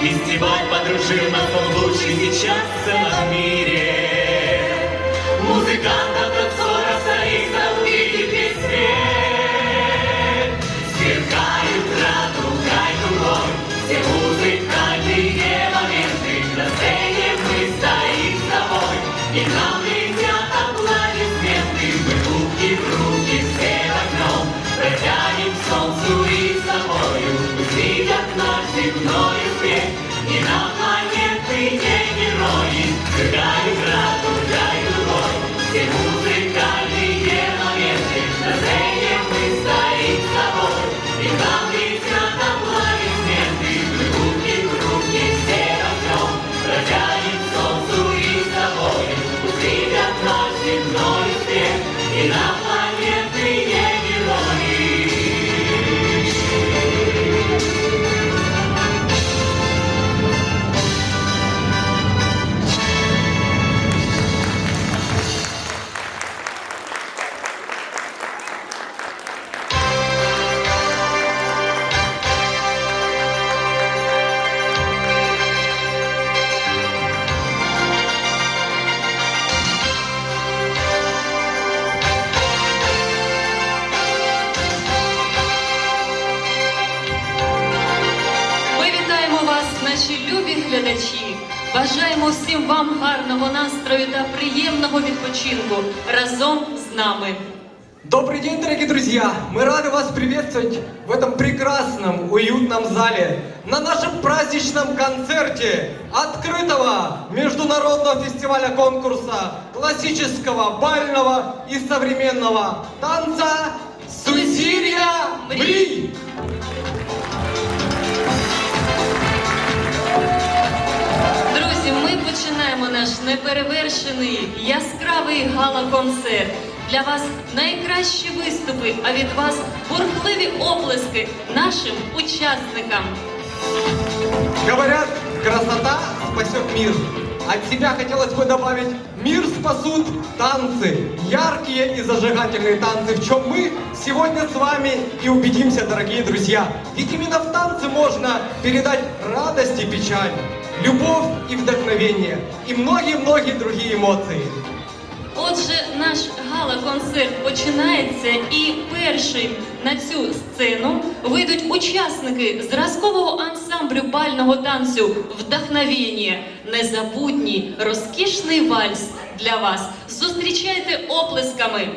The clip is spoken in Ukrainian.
Фестиваль подружил нас, он лучший сейчас в целом мире. успех, и нам планеты не герои. Сверкают радугой дугой все музыкальные моменты. На сцене мы стоим с тобой, и нам летят аплодисменты. Мы руки в руки все огнем, протянем к солнцу и с тобой. Пусть видят наш земной успех, и нам планеты наші любі глядачі. Бажаємо всім вам гарного настрою та приємного відпочинку разом з нами. Добрый день, дорогие друзья! Мы рады вас приветствовать в этом прекрасном, уютном зале на нашем праздничном концерте открытого международного фестиваля конкурса классического, бального и современного танца починаємо наш неперевершений яскравий гала-концерт. Для вас найкращі виступи, а від вас бурхливі оплески нашим учасникам. Говорят, красота спасет мир. От себя хотелось бы добавить, мир спасут танцы, яркие и зажигательные танцы, в чем мы сегодня с вами и убедимся, дорогие друзья. Ведь именно в танце можно передать радость и печаль, любовь и вдохновение, и многие-многие другие эмоции. Отже, наш гала-концерт починається, і перший на цю сцену вийдуть учасники зразкового ансамблю бального танцю Вдохновення. Незабутній розкішний вальс для вас. Зустрічайте оплесками.